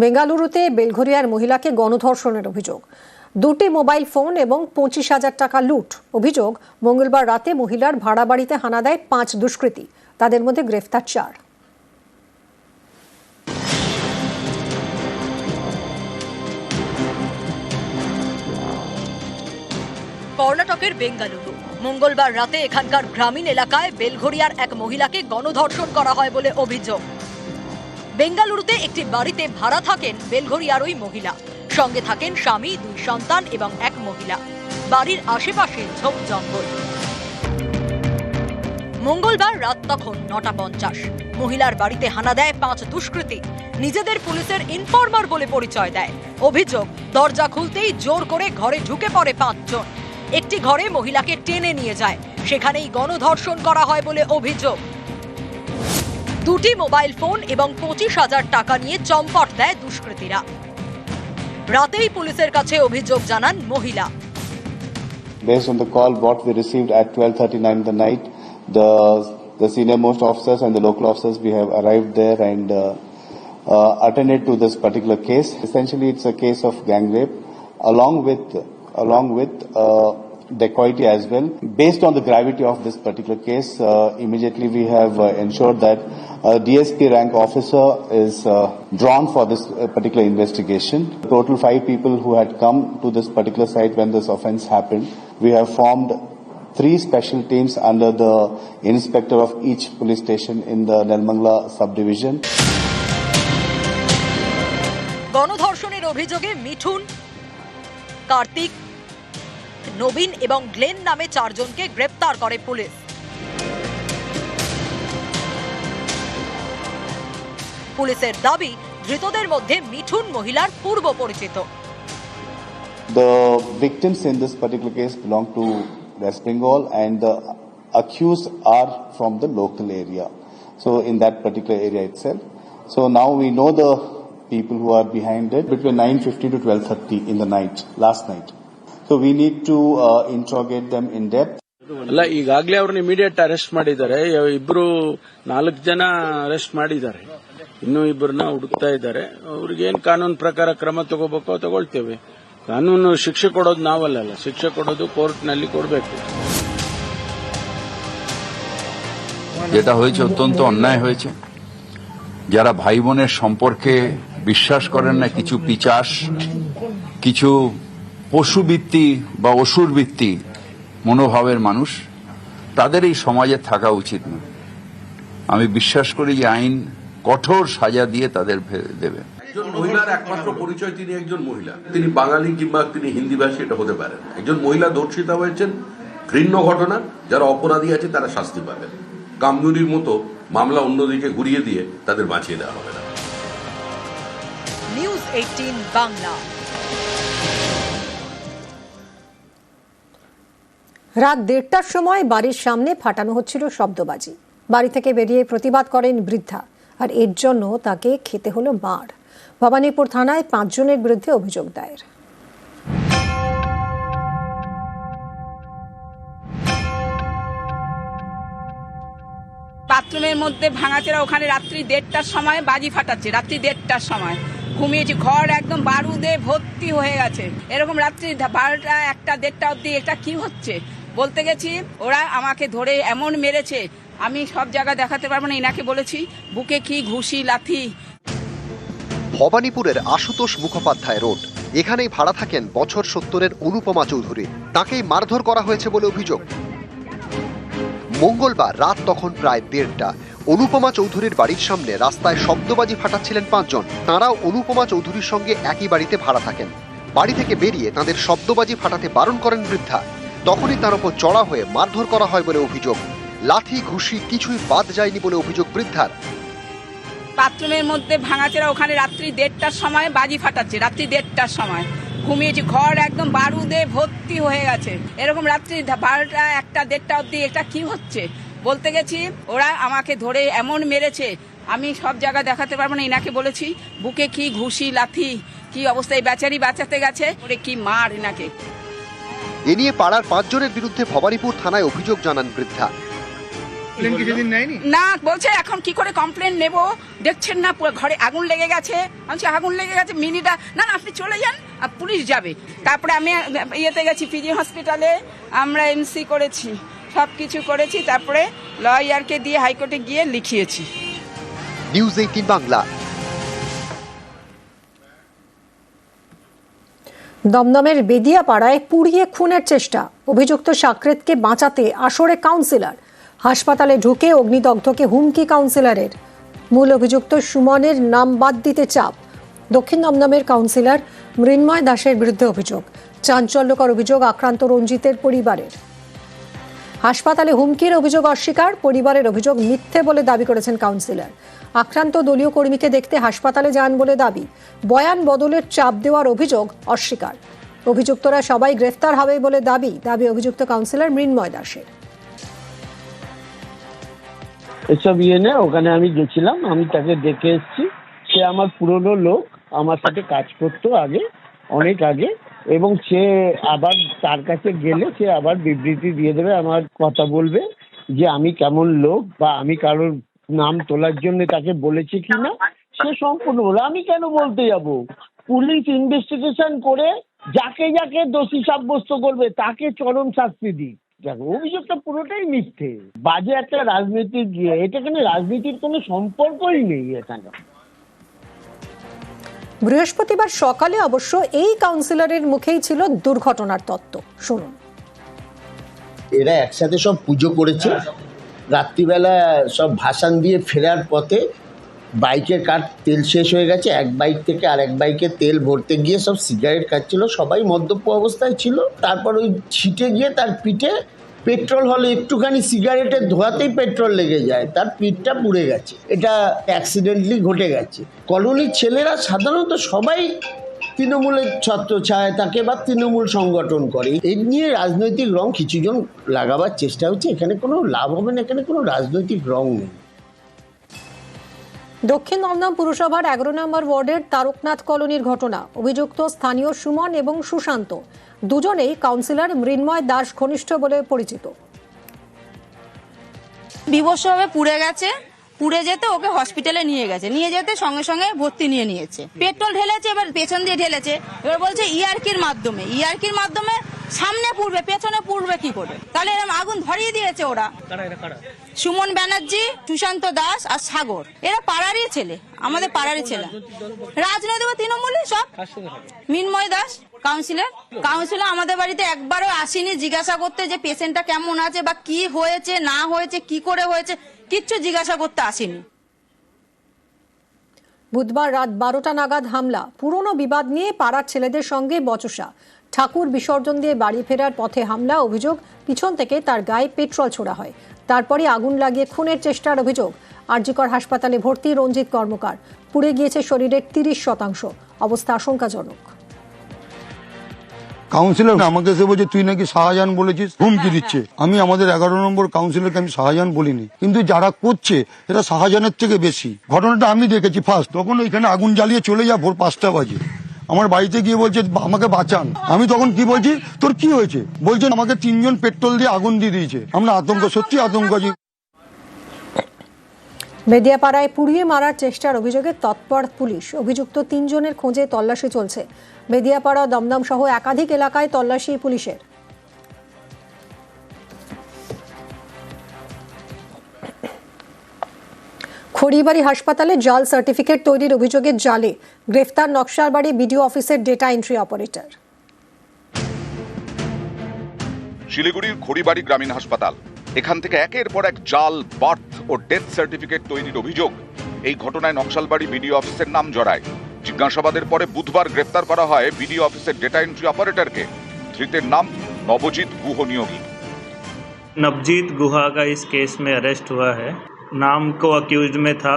বেঙ্গালুরুতে বেলঘরিয়ার মহিলাকে গণধর্ষণের অভিযোগ। দুটি মোবাইল ফোন এবং পঁচিশ হাজার টাকা লুট অভিযোগ মঙ্গলবার রাতে মহিলার ভাড়া বাড়িতে হানা দেয় পাঁচ দুষ্কৃতী। তাদের মধ্যে গ্রেফতার চার। কর্ণাটকের বেঙ্গালুরু। মঙ্গলবার রাতে এখানকার গ্রামীণ এলাকায় বেলঘরিয়ার এক মহিলাকে গণধর্ষণ করা হয় বলে অভিযোগ। বেঙ্গালুরুতে একটি বাড়িতে ভাড়া থাকেন বেলঘরিয়ার ওই মহিলা। সঙ্গে থাকেন স্বামী, দুই সন্তান এবং এক মহিলা। বাড়ির আশেপাশে ঝোপ জঙ্গল। মঙ্গলবার রাত তখন নটা পঞ্চাশ। মহিলার বাড়িতে হানা দেয় পাঁচ দুষ্কৃতী। নিজেদের পুলিশের ইনফরমার বলে পরিচয় দেয়। অভিযোগ, দরজা খুলতেই জোর করে ঘরে ঢুকে পড়ে পাঁচজন। একটি ঘরে মহিলাকে টেনে নিয়ে যায়। সেখানেই গণধর্ষণ করা হয় বলে অভিযোগ। দুটি মোবাইল ফোন এবং পঁচিশ হাজার টাকা নিয়ে চম্পট দেয় দুষ্কৃতীরা রাতেই পুলিশের কাছে অভিযোগ জানান মহিলা Based on the call what we received at 12:39 in the night, the the senior most officers and the local officers we have arrived there and uh, uh, attended to this particular case. Essentially, it's a case of gang rape, along with along with uh, dacoity as well. Based on the gravity of this particular case, uh, immediately we have uh, ensured that a DSP rank officer is uh, drawn for this uh, particular investigation. Total five people who had come to this particular site when this offense happened. We have formed three special teams under the inspector of each police station in the Nelmangla subdivision. গণধর্ষণের অভিযোগে মিঠুন কার্তিক নবীন এবং Glenn নামে চারজনকে গ্রেপ্তার করে police পুলিশের দাবি ধৃতদের মধ্যে মিঠুন মহিলার পূর্ব পরিচিত The victims in this particular case belong to West Bengal and the accused are from the local area. So in that particular area itself. So now we know the people who are behind it between 9.50 to 12.30 in the night, last night. So we need to uh, interrogate them in depth. ಅಲ್ಲ ಈಗಾಗಲೇ ಅವ್ರನ್ನ immediate arrest ಮಾಡಿದ್ದಾರೆ ಇಬ್ರು ನಾಲ್ಕು ಜನ arrest ಮಾಡಿದ್ದಾರೆ ಇನ್ನೂ ಇಬ್ಬರನ್ನ ಹುಡುಕ್ತಾ ಇದ್ದಾರೆ ಅವ್ರಿಗೇನ್ ಕಾನೂನು ಪ್ರಕಾರ ಕ್ರಮ ತಗೋಬೇಕೋ ತಗೊಳ್ತೇವೆ ಕಾನೂನು ಶಿಕ್ಷೆ ಕೊಡೋದು ನಾವಲ್ಲ ಶಿಕ್ಷೆ ಕೊಡೋದು ಕೋರ್ಟ್ನಲ್ಲಿ ಕೊಡಬೇಕು যেটা হয়েছে অত্যন্ত অন্যায় হয়েছে যারা ভাই বোনের সম্পর্কে বিশ্বাস করেন না কিছু পিচাস কিছু পশুবৃত্তি বা অসুরবৃত্তি মনোভাবের মানুষ তাদের এই সমাজে থাকা উচিত না। আমি বিশ্বাস করি যে আইন কঠোর সাজা দিয়ে তাদের দেবে। একজন মহিলার একমাত্র পরিচয় তিনি একজন মহিলা। তিনি বাঙালি কিংবা তিনি হিন্দিভাষী এটা হতে পারেন একজন মহিলা ধর্ষিতা হয়েছেন ঘৃণ্য ঘটনা যারা অপরাধী আছে তারা শাস্তি পাবেন। কামদুনির মতো মামলা অন্যদিকে ঘুরিয়ে দিয়ে তাদের বাঁচিয়ে দেওয়া হবে না। News eighteen Bangla. রাত দেড়টার সময় বাড়ির সামনে ফাটানো হচ্ছিল শব্দবাজি। বাড়ি থেকে বেরিয়ে প্রতিবাদ করেন বৃদ্ধা, আর এর জন্য তাকে খেতে হলো মার। ভবানীপুর থানায় পাঁচজনের বিরুদ্ধে অভিযোগ দায়ের। বাথরুমের মধ্যে ভাঙাচেরা ওখানে রাত্রি দেড়টার সময় বাজি ফাটাচ্ছে, রাত্রি দেড়টার সময়। ঘুমিয়েছি, ঘর একদম বারুদে ভর্তি হয়ে গেছে। এরকম রাত্রি বারোটা, একটা দেড়টা অবধি এটা কি হচ্ছে? বলতে গেছি, ওরা আমাকে ধরে এমন মেরেছে, আমি সব জায়গা দেখাতে পারব না, এনাকে বলেছি, বুকে কি ঘুষি লাথি। ভবানীপুরের আশুতোষ মুখোপাধ্যায় রোড, এখানেই ভাড়া থাকেন বছর সত্তরের অনুপমা চৌধুরী, তাকেই মারধর করা হয়েছে বলে অভিযোগ। মঙ্গলবার রাত তখন প্রায় দেড়টা, অনুপমা চৌধুরীর বাড়ির সামনে রাস্তায় শব্দবাজি ফাটাচ্ছিলেন পাঁচজন, তাঁরাও অনুপমা চৌধুরীর সঙ্গে একই বাড়িতে ভাড়া থাকেন। বাড়ি থেকে বেরিয়ে তাদের শব্দবাজি ফাটাতে বারণ করেন বৃদ্ধা। তখনই তার উপর চড়া হয়ে মারধর করা হয় বলে অভিযোগ। লাথি, ঘুষি কিছুই বাদ যায়নি বলে অভিযোগ বৃদ্ধার। বাথরুমের মধ্যে ভাঙাচেরা ওখানে রাত্রি দেড়টার সময় বাজি ফাটাচ্ছে, রাত্রি দেড়টার সময়। ঘুমিয়েছি, ঘর একদম বারুদে ভর্তি হয়ে গেছে। এরকম রাত্রি বারোটা, একটা, দেড়টা অবধি এটা কি হচ্ছে? বলতে গেছি, ওরা আমাকে ধরে এমন মেরেছে, আমি সব জায়গা দেখাতে পারব না, এনাকে বলেছি, বুকে কি ঘুষি, লাথি, কি অবস্থা এই বেচারি বাঁচাতে গেছে, ওরে কি মার এনাকে। এ নিয়ে পাড়ার পাঁচজনের বিরুদ্ধে ভবানীপুর থানায় অভিযোগ জানান বৃদ্ধা। না বলছে এখন কি করে কমপ্লেন নেব? দেখছেন না ঘরে আগুন লেগে গেছে। আমি বলছি, আগুন লেগে গেছে মিনিটা না না আপনি চলে যান আর পুলিশ যাবে। তারপরে আমি ইয়েতে গেছি পিজি হসপিটালে আমরা এমসি করেছি সব কিছু করেছি। তারপরে লয়ারকে দিয়ে হাইকোর্টে গিয়ে লিখিয়েছি। News eighteen Bangla. দমদমের বেদিয়াপাড়ায় পুড়িয়ে খুনের চেষ্টা। অভিযুক্ত সাকরেতকে বাঁচাতে আসরে কাউন্সিলর। হাসপাতালে ঢুকে অগ্নিদগ্ধকে হুমকি কাউন্সিলরের। মূল অভিযুক্ত সুমনের নাম বাদ দিতে চাপ। দক্ষিণ দমদমের কাউন্সিলর মৃন্ময় দাসের বিরুদ্ধে অভিযোগ। চাঞ্চল্যকর অভিযোগ আক্রান্ত রঞ্জিতের পরিবারের। হাসপাতালে হুমকির অভিযোগ অস্বীকার, পরিবারের অভিযোগ মিথ্যে বলে দাবি করেছেন কাউন্সিলর। আক্রান্ত দলীয় কর্মীকে দেখতে হাসপাতালে যান বলে দাবি। বয়ান বদলের চাপ দেওয়ার অভিযোগ অস্বীকার। অভিযুক্তরা সবাই গ্রেফতার হবে বলে দাবি দাবি অভিযুক্ত কাউন্সিলর মৃন্ময় দাসের। এসব ইয়ে নেই ওখানে আমি গেছিলাম, আমি তাকে দেখে এসেছি। সে আমার পুরনো লোক, আমার সাথে কাজ করতো আগে, অনেক আগে, এবং সে আবার তার কাছে গেলে সে আবার বিবৃতি দিয়ে দেবে, আমার কথা বলবে যে আমি কেমন লোক বা আমি কারোর নাম তোলার জন্য তাকে বলেছি কি না? সে সম্পূর্ণ বলে আমি কেন বলতে যাব? পুলিশ ইনভেস্টিগেশন করে যাকে যাকে দোষী সাব্যস্ত করবে তাকে চরম শাস্তি দিক। দেখো অভিযোগটা পুরোটাই মিথ্যে। বাজে একটা রাজনীতির গিয়ে এটা এখানে রাজনীতির কোনো সম্পর্কই নেই এখানে? বৃহস্পতিবার সকালে অবশ্য এই কাউন্সিলরের মুখেই ছিল দুর্ঘটনার তত্ত্ব। শুনুন। এরা একসাথে সব পুজো করেছে। রাত্রিবেলা সব ভাসান দিয়ে ফেরার পথে বাইকের কাঠ তেল শেষ হয়ে গেছে, এক বাইক থেকে আরেক বাইকে তেল ভরতে গিয়ে সব সিগারেট খাচ্ছিল, সবাই মদ্যপ অবস্থায় ছিল। তারপর ওই ছিটে গিয়ে তার পিঠে পেট্রোল হলে একটুখানি সিগারেটের ধোয়াতেই পেট্রোল লেগে যায়, তার পিঠটা পুড়ে গেছে। এটা অ্যাক্সিডেন্টলি ঘটে গেছে। কলোনির ছেলেরা সাধারণত সবাই তৃণমূলের ছত্র ছায় তাকে বা তৃণমূল সংগঠন করে এই নিয়ে রাজনৈতিক রং কিছুজন লাগাবার চেষ্টা হচ্ছে। এখানে কোনো লাভ হবে না এখানে কোনো রাজনৈতিক রং নেই। দক্ষিণ দমদম পুরসভার এগারো নম্বর ওয়ার্ডের তারকনাথ কলোনির ঘটনা। অভিযুক্ত স্থানীয় সুমন এবং সুশান্ত দুজনেই কাউন্সিলর মৃন্ময় দাস ঘনিষ্ঠ বলে পরিচিত। বিবস্ত্রভাবে পুড়ে গেছে। পুড়ে যেতে ওকে হসপিটালে নিয়ে গেছে। নিয়ে যেতে সঙ্গে সঙ্গে ভর্তি নিয়ে নিয়েছে। পেট্রোল ঢেলেছে এবার পেছন দিয়ে ঢেলেছে। এবার বলছে ইয়ারকির মাধ্যমে। ইয়ারকির মাধ্যমে সামনে পুড়বে পেছনে পুড়বে কি করে? তাহলে এরকম আগুন ধরিয়ে দিয়েছে ওরা। সুমন ব্যানার্জি সুশান্ত দাস আর সাগর। এরা পাড়ারই ছেলে আমাদের পাড়ারই ছেলে। রাজনৈতিক ও তৃণমূলই সব। মিনময় দাস। কাউন্সিলর কাউন্সিলর আমাদের বাড়িতে একবারও আসেনি, জিজ্ঞাসা করতে যে পেশেন্টটা কেমন আছে বা কি হয়েছে, না হয়েছে, কি করে হয়েছে, কিচ্ছু জিজ্ঞাসা করতে আসেনি। বুধবার রাত বারোটা নাগাদ হামলা, পুরনো বিবাদ নিয়ে পাড়ার ছেলেদের সঙ্গে বচসা। ঠাকুর বিসর্জন দিয়ে বাড়ি ফেরার পথে হামলা অভিযোগ, পিছন থেকে তার গায়ে পেট্রোল ছোড়া হয়। তারপরে আগুন লাগিয়ে খুনের চেষ্টার অভিযোগ। আরজিকর হাসপাতালে ভর্তি রঞ্জিত কর্মকার। পুড়ে গিয়েছে শরীরের তিরিশ শতাংশ। অবস্থা আশঙ্কাজনক। কাউন্সিলর আমাকে এসে বলছে, তুই নাকি শাহজাহান বলেছিস? হুমকি দিচ্ছে। আমি আমাদের এগারো নম্বর কাউন্সিলরকে আমি শাহজাহান বলিনি। কিন্তু যারা করছে এটা শাহজাহানের থেকে বেশি। ঘটনাটা আমি দেখেছি ফার্স্ট তখন ওইখানে আগুন জ্বালিয়ে চলে যা ভোর পাঁচটা বাজে। আমার বাড়িতে গিয়ে বলছে, আমাকে বাঁচান। আমি তখন কি বলছি, তোর কি হয়েছে? বলছেন, আমাকে তিনজন পেট্রোল দিয়ে আগুন দিয়ে দিয়েছে। আমরা আতঙ্ক, সত্যি আতঙ্ক আছি বেদিয়াপাড়ায় পুড়িয়ে মারার চেষ্টার অভিযোগে তৎপর পুলিশ। অভিযুক্ত তিনজনের খোঁজে তল্লাশি চলছে। বেদিয়াপাড়া দমদম সহ একাধিক এলাকায় তল্লাশি পুলিশের। খড়িবাড়ি হাসপাতালে জাল সার্টিফিকেট তৈরির অভিযোগে জালে। গ্রেফতার নকশালবাড়ি বিডিও অফিসের ডেটা এন্ট্রি অপারেটর। শিলিগুড়ির খড়িবাড়ি গ্রামীণ হাসপাতাল। এখান থেকে একের পর এক জাল বার্থ ও ডেথ সার্টিফিকেট তৈরির অভিযোগ এই ঘটনায় নকশালবাড়ি বিডিও অফিসের নাম জড়ায় জিজ্ঞাসাবাদের পরে বুধবার গ্রেপ্তার করা হয় বিডিও অফিসের ডেটা এন্ট্রি অপারেটরকে ধৃতের নাম নবজিৎ গুহ নিয়োগী नवजीत गुहा का इस केस में अरेस्ट हुआ है नाम को अक्यूज में था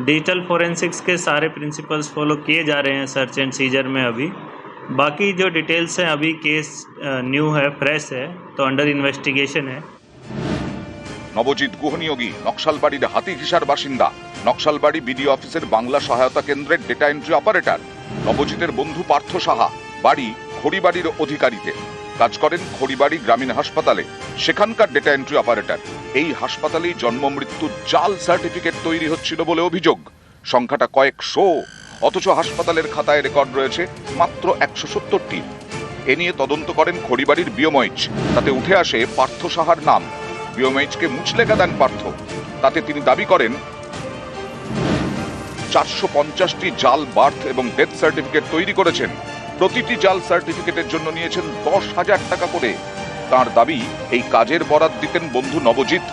डिजिटल फोरेंसिक्स के सारे प्रिंसिपल्स फॉलो किए जा रहे हैं सर्च एंड सीजर में अभी बाकी जो डिटेल्स हैं अभी केस न्यू है फ्रेश है तो अंडर इन्वेस्टिगेशन है নবজিৎ গুহ নিয়োগী নকশালবাড়ির হাতিঘিসার বাসিন্দা। নকশালবাড়ি বিডিও অফিসের বাংলা সহায়তা কেন্দ্রের ডেটা এন্ট্রি অপারেটর। নবজিতের বন্ধু পার্থ সাহা, বাড়ি খড়িবাড়ির অধিকারীতে। কাজ করেন খড়িবাড়ি গ্রামীণ হাসপাতালে, সেখানকার ডেটা এন্ট্রি অপারেটর। এই হাসপাতালেই জন্ম মৃত্যু জাল সার্টিফিকেট তৈরি হচ্ছিল বলে অভিযোগ। সংখ্যাটা কয়েকশো। অথচ হাসপাতালের খাতায় রেকর্ড রয়েছে মাত্র একশো সত্তরটি। এ নিয়ে তদন্ত করেন খড়িবাড়ির বিওমৈচ তাতে উঠে আসে পার্থ সাহার নাম। বিওমৈচকে মুচলেখা দেন পার্থ। তাতে তিনি দাবি করেন, চারশো পঞ্চাশটি জাল বার্থ এবং ডেথ সার্টিফিকেট তৈরি করেছেন। প্রতিটি জাল সার্টিফিকেটের জন্য নিয়েছেন দশ হাজার টাকা করে। তার দাবি, এই কাজের বরাত দিতেন বন্ধু নবজিৎ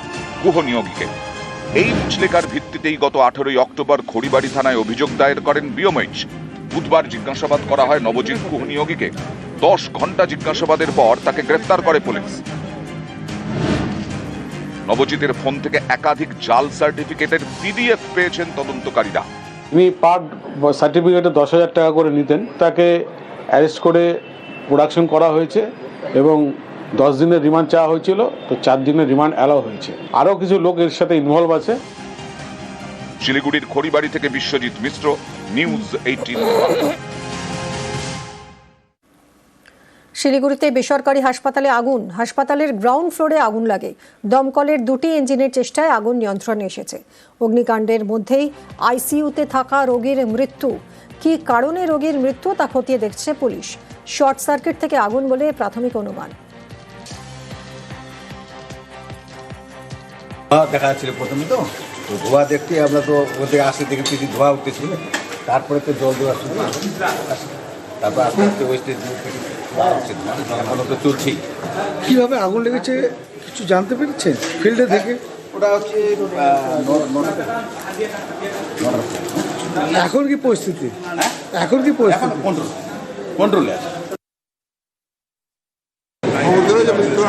গুহ নিয়োগীকে এই মুচলেকার ভিত্তিতেই গত আঠারোই অক্টোবর খড়িবাড়ি থানায় অভিযোগ দায়ের করেন বিওমৈচ বুধবার জিজ্ঞাসাবাদ করা হয় নবজিৎ গুহ নিয়োগীকে দশ ঘণ্টা জিজ্ঞাসাবাদের পর তাকে গ্রেফতার করে পুলিশ। নবজিতের ফোন থেকে একাধিক জাল সার্টিফিকেটের পিডিএফ পেয়েছেন তদন্তকারীরা। তিনি পার সার্টিফিকেটে দশ হাজার টাকা করে নিতেন। তাকে অ্যারেস্ট করে প্রোডাকশন করা হয়েছে এবং দশ দিনের রিমান্ড চাওয়া হয়েছিল। তো চার দিনের রিমান্ড অ্যালাউ হয়েছে। আরও কিছু লোক এর সাথে ইনভলভ আছে। শিলিগুড়ির খড়িবাড়ি থেকে বিশ্বজিৎ মিশ্র নিউজ এইটিন। শিলিগুড়িতে বেসরকারি হাসপাতালে আগুন। হাসপাতালের গ্রাউন্ড ফ্লোরে আগুন লাগে। দমকলের দুটি ইঞ্জিনের চেষ্টায় আগুন নিয়ন্ত্রণে এসেছে। অগ্নিকাণ্ডের মধ্যেই আইসিইউতে থাকা রোগীর মৃত্যু। কি কারণে রোগীর মৃত্যু তা খতিয়ে দেখছে পুলিশ। শর্ট সার্কিট থেকে আগুন বলে প্রাথমিক অনুমান। দেখা যাচ্ছিল প্রথমে তো। তো ধোঁয়া দেখতে আমরা তো ওদের আসতে দেখে কিছু ধোঁয়া উঠতেছিল। তারপরে তো জল দেওয়া শুরু। তারপর আস্তে আস্তে ওয়েস্টেজ এখনও তো চলছেই কীভাবে আগুন লেগেছে কিছু জানতে পেরেছেন ফিল্ডে থেকে? ওটা হচ্ছে। এখন কি পরিস্থিতি? এখন কি পরিস্থিতি? কন্ট্রোল কন্ট্রোলে আছে খবর দিল যে মৃত্যু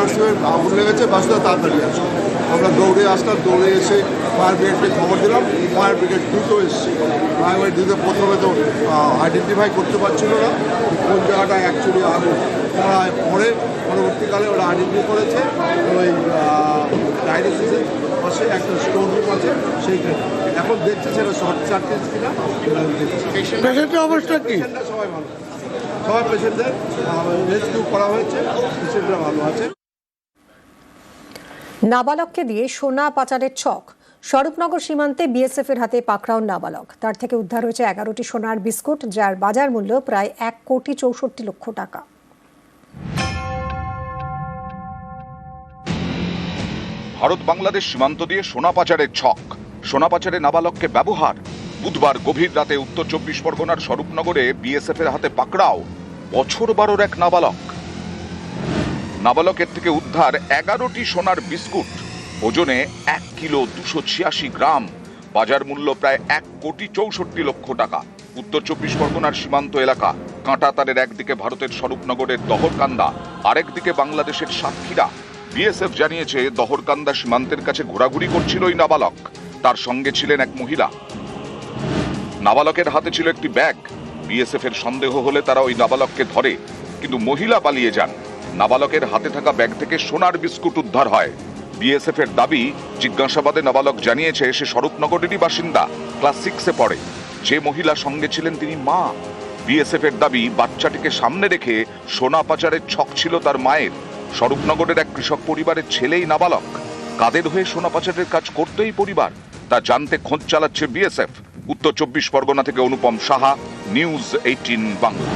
আগুন লেগেছে বাসটা তাড়াতাড়ি আসো। আমরা দৌড়ে আসলাম দৌড়ে এসে ফায়ার ব্রিগেডকে খবর দিলাম। ফায়ার ব্রিগেড দ্রুত এসছে। ফায়ার ব্রিগেড দ্রুত প্রথমে তো আইডেন্টিফাই করতে পারছিল না কোন জায়গাটায় অ্যাকচুয়ালি আগুন ওরা পরে পরবর্তীকালে ওরা আইডেন্টিফাই করেছে। ওই ডায়ালিসিসের পাশে একটা স্টোর রুম আছে সেইখানে। এখন দেখছে সেটা শর্ট সার্কিট কিনা পেশেন্টের অবস্থা কি? সবাই ভালো। সবাই পেশেন্টদের রেস্কিউ করা হয়েছে। পেশেন্টরা ভালো আছে। নাবালককে দিয়ে সোনা পাচারের ছক। স্বরূপনগর সীমান্তে বিএসএফ এর হাতে পাকড়াও নাবালক। তার থেকে উদ্ধার হয়েছে এগারোটি সোনার বিস্কুট, যার বাজার মূল্য প্রায় এক কোটি চৌষট্টি লক্ষ টাকা। ভারত বাংলাদেশ সীমান্ত দিয়ে সোনা পাচারের ছক। সোনা পাচারে নাবালককে ব্যবহার। বুধবার গভীর রাতে উত্তর চব্বিশ পরগনার স্বরূপনগরে বিএসএফ এর হাতে পাকড়াও বছর বারোর এক নাবালক। নাবালকের থেকে উদ্ধার এগারোটি সোনার বিস্কুট। ওজনে এক কিলো দুশো ছিয়াশি গ্রাম। বাজার মূল্য প্রায় এক কোটি চৌষট্টি লক্ষ টাকা। উত্তর চব্বিশ পরগনার সীমান্ত এলাকা। কাঁটাতারের একদিকে ভারতের স্বরূপনগরের দহরকান্দা, আরেকদিকে বাংলাদেশের সাতক্ষীরা। বিএসএফ জানিয়েছে, দহরকান্দা সীমান্তের কাছে ঘোরাঘুরি করছিল ওই নাবালক। তার সঙ্গে ছিলেন এক মহিলা। নাবালকের হাতে ছিল একটি ব্যাগ। বিএসএফ এর সন্দেহ হলে তারা ওই নাবালককে ধরে। কিন্তু মহিলা পালিয়ে যান। নাবালকের হাতে থাকা ব্যাগ থেকে সোনার বিস্কুট উদ্ধার হয়। বিএসএফ এর দাবি, জিজ্ঞাসাবাদে নাবালক জানিয়েছে সে স্বরূপনগরেরই বাসিন্দা, ক্লাস সিক্সে পড়ে। যে মহিলা সঙ্গে ছিলেন তিনি মা। বিএসএফ এর দাবি, বাচ্চাটিকে সামনে রেখে সোনা পাচারের ছক ছিল তার মায়ের। স্বরূপনগরের এক কৃষক পরিবারের ছেলেই নাবালক। কাদের হয়ে সোনা পাচারের কাজ করতেই পরিবার? তা জানতে খোঁজ চালাচ্ছে বিএসএফ উত্তর চব্বিশ পরগনা থেকে অনুপম সাহা, নিউজ এইটিন বাংলা।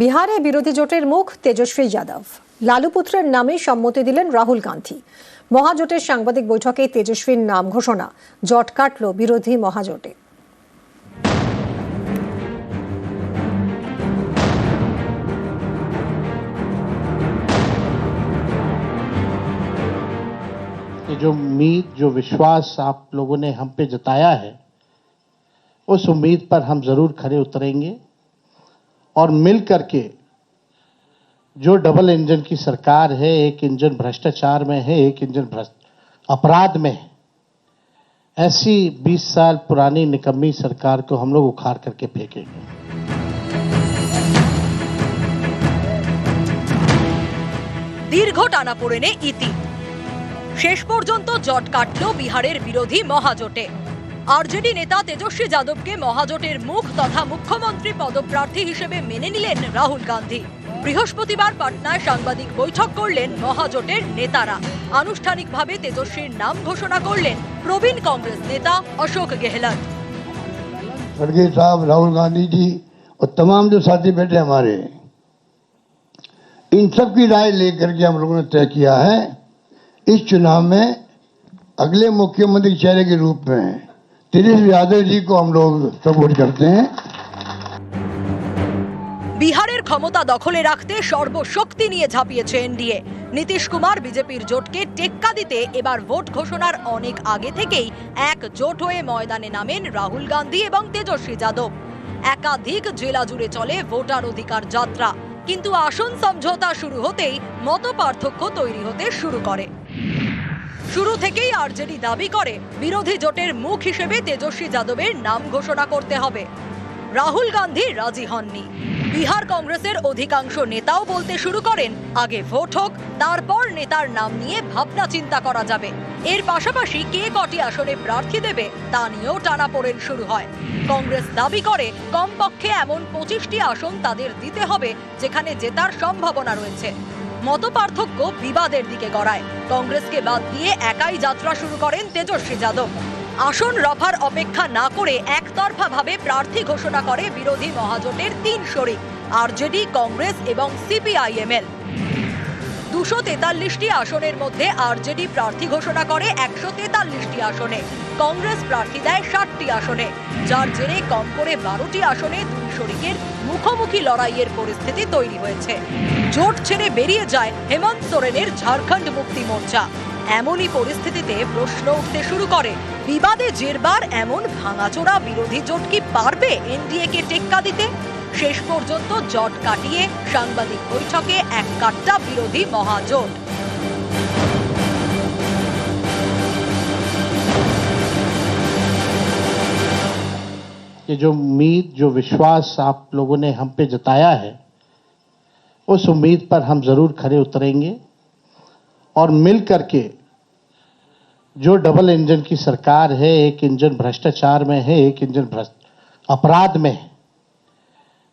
বিহারে বিরোধী জোটের মুখ তেজস্বী যাদব। লালু পুত্রের নামে সম্মতি দিলেন রাহুল গান্ধী মহাজোটের সাংবাদিক বৈঠকে তেজস্বীর নাম ঘোষণা জট কাটল বিরোধী মহাজোটে ये जो उम्मीद जो विश्वास आप लोगों ने हम पे जताया है उस उम्मीद पर हम जरूर खरे उतरेंगे और मिल करके जो डबल इंजन की सरकार है एक इंजन भ्रष्टाचार में है एक इंजन भ्रष्ट अपराध में है ऐसी 20 साल पुरानी निकम्मी सरकार को हम लोग उखाड़ करके फेंकेंगे দীর্ঘ টানাপোড়েনে ইতি শেষ পর্যন্ত জট কাটল বিহারের বিরোধী মহাজোটে আরজেডি নেতা তেজস্বী যাদবকে মহাজোটের মুখ তথা মুখ্যমন্ত্রী পদপ্রার্থী হিসেবে মেনে নিলেন রাহুল গান্ধী বৃহস্পতিবার পাটনায় সাংবাদিক বৈঠক করলেন মহাজোটের নেতারা আনুষ্ঠানিকভাবে তেজস্বীর নাম ঘোষণা করলেন প্রবীণ কংগ্রেস নেতা অশোক গেহলট खड़गे साहब राहुल गांधी जी और तमाम जो साथी बैठे हमारे इन सब की राय लेकर के हम लोगों ने तय किया है इस चुनाव में अगले मुख्यमंत्री के चेहरे के रूप में तेजस्वी यादव जी को हम लोग सपोर्ट करते हैं বিহারের ক্ষমতা দখলে রাখতে সর্বশক্তি নিয়ে ঝাঁপিয়েছে এনডিএ। নীতিশ কুমার বিজেপির জোটকে টেক্কা দিতে এবার ভোট ঘোষণার অনেক আগে থেকেই এক জোট হয়ে ময়দানে নামেন রাহুল গান্ধী এবং তেজস্বী যাদব। একাধিক জেলা জুড়ে চলে ভোটার অধিকার যাত্রা। কিন্তু আসন সমঝোতা শুরু হতেই মত পার্থক্য তৈরি হতে শুরু করে। শুরু থেকেই আরজেডি দাবি করে, বিরোধী জোটের মুখ হিসেবে তেজস্বী যাদবের নাম ঘোষণা করতে হবে। রাহুল গান্ধী রাজি হননি। বিহার কংগ্রেসের অধিকাংশ নেতাও বলতে শুরু করেন, আগে ভোট হোক, তারপর নেতার নাম নিয়ে ভাবনা চিন্তা করা যাবে। এর পাশাপাশি কে কটি আসনে প্রার্থী দেবে, তা নিয়েও টানাপোড়েন শুরু হয়। কংগ্রেস দাবি করে, কমপক্ষে এমন পঁচিশটি আসন তাদের দিতে হবে, যেখানে জেতার সম্ভাবনা রয়েছে। মতপার্থক্য বিবাদের দিকে গড়ায়। কংগ্রেসকে বাদ দিয়ে একাই যাত্রা শুরু করেন তেজস্বী যাদব। আসন রফার অপেক্ষা না করে একতরফাভাবে প্রার্থী ঘোষণা করে বিরোধী মহাজোটের তিন শরিক, আরজেডি, কংগ্রেস এবং সিপিআইএমএল। দুশো তেতাল্লিশটি আসনের মধ্যে আরজেডি প্রার্থী ঘোষণা করে একশো তেতাল্লিশটি আসনে, কংগ্রেস প্রার্থী দেয় ষাটটি আসনে, যার জেরে কম করে বারোটি আসনে দুই শরিকের মুখোমুখি লড়াইয়ের পরিস্থিতি তৈরি হয়েছে। জোট ছেড়ে বেরিয়ে যায় হেমন্ত সোরেনের ঝাড়খণ্ড মুক্তি মোর্চা। এমনই পরিস্থিতিতে প্রশ্ন উঠতে শুরু করে বিবাদে জেরবার এমন ভাঙাচোরা বিরোধী জোট কি পারবে এনডিএ কে টেক্কা দিতে শেষ পর্যন্ত জট কাটিয়ে সাংবাদিক বৈঠকে এক কাট্টা বিরোধী মহাজোট कि जो उम्मीद जो विश्वास आप लोगों ने हम पे जताया है उस उम्मीद पर हम जरूर खरे उतरेंगे और मिल करके जो डबल इंजन की सरकार है, एक इंजन भ्रष्टाचार में है, एक इंजन भ्रष्ट, अपराध में है।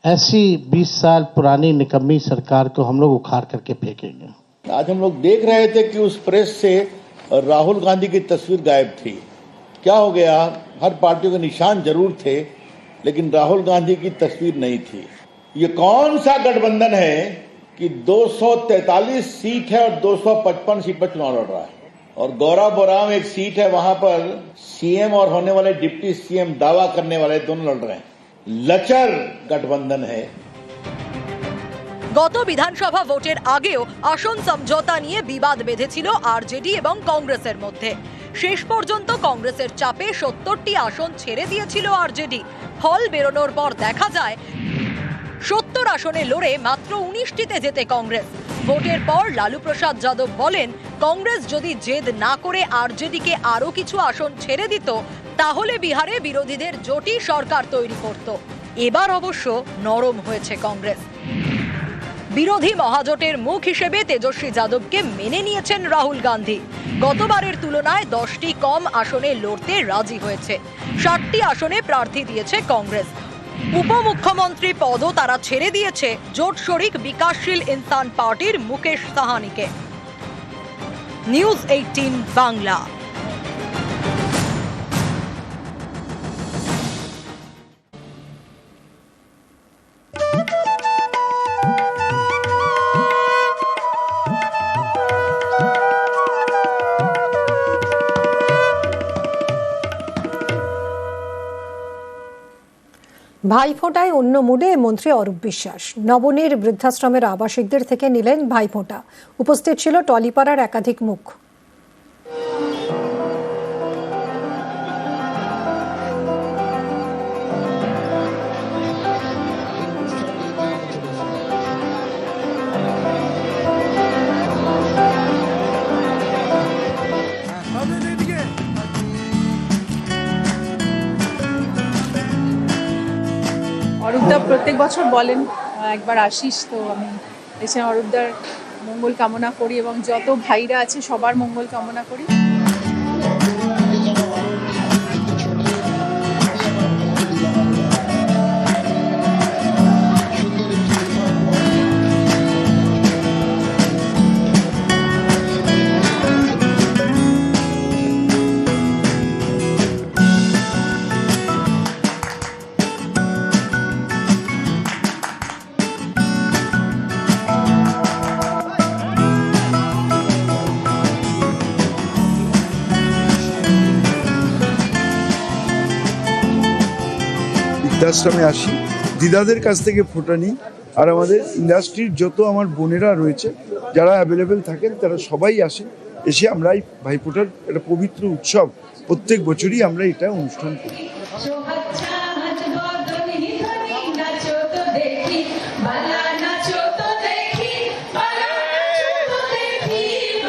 ऐसी 20 साल पुरानी निकम्मी सरकार को हम लोग उखाड़ करके फेंकेंगे। आज हम लोग देख रहे थे कि उस प्रेस से राहुल गांधी की तस्वीर गायब थी। क्या हो गया? हर पार्टियों के निशान ज़रूर थे, लेकिन राहुल गांधी की तस्वीर नहीं थी। ये कौन सा गठबंधन है कि 243 सीट है और 255 सीट पर चुनाव लड़ रहा है? और गौरव बोराम एक सीट है वहां पर सीएम और होने वाले डिप्टी सीएम दावा करने वाले दोनों लड़ रहे हैं लचर गठबंधन है গত বিধানসভা ভোটের আগেও আসন সমঝোতা নিয়ে বিবাদ বেঁধেছিল আরজেডি এবং কংগ্রেসের মধ্যে শেষ পর্যন্ত কংগ্রেসের চাপে সত্তরটি আসন ছেড়ে দিয়েছিল আরজেডি ফল বেরোনোর পর দেখা যায় সত্তর আসনে লড়ে মাত্র উনিশটিতে যেতে কংগ্রেস ভোটের পর লালু প্রসাদ যাদব বলেন, কংগ্রেস যদি জেদ না করে আর আরজেডিকে আরও কিছু আসন ছেড়ে দিত, তাহলে বিহারে বিরোধীদের জোটই সরকার তৈরি করত। এবার অবশ্য নরম হয়েছে কংগ্রেস। বিরোধী মহাজোটের মুখ হিসেবে তেজস্বী যাদবকে মেনে নিয়েছেন রাহুল গান্ধী। গতবারের তুলনায় দশটি কম আসনে লড়তে রাজি হয়েছে। ষাটটি আসনে প্রার্থী দিয়েছে কংগ্রেস। উপমুখ্যমন্ত্রী পদও তারা ছেড়ে দিয়েছে। জোট শরিক বিকাশশীল ইনসান পার্টির মুকেশ সাহানিকে। News eighteen Bangla. ভাইফোঁটায় অন্য মুডে মন্ত্রী অরূপ বিশ্বাস। নবনীর বৃদ্ধাশ্রমের আবাসিকদের থেকে নিলেন ভাইফোঁটা। উপস্থিত ছিল টলিপাড়ার একাধিক মুখ। প্রত্যেক বছর বলেন একবার আসিস তো আমি এসে অরূপদার মঙ্গল কামনা করি এবং যত ভাইরা আছে সবার মঙ্গল কামনা করি। বৃদ্ধাশ্রমে আসি, দিদাদের কাছ থেকে ফোটা নিই, আর আমাদের ইন্ডাস্ট্রির যত আমার বোনেরা রয়েছে, যারা অ্যাভেলেবেল থাকেন, তারা সবাই আসেন এসে আমরা এই ভাইফোঁটার একটা পবিত্র উৎসব প্রত্যেক বছরই আমরা এটা অনুষ্ঠান করি।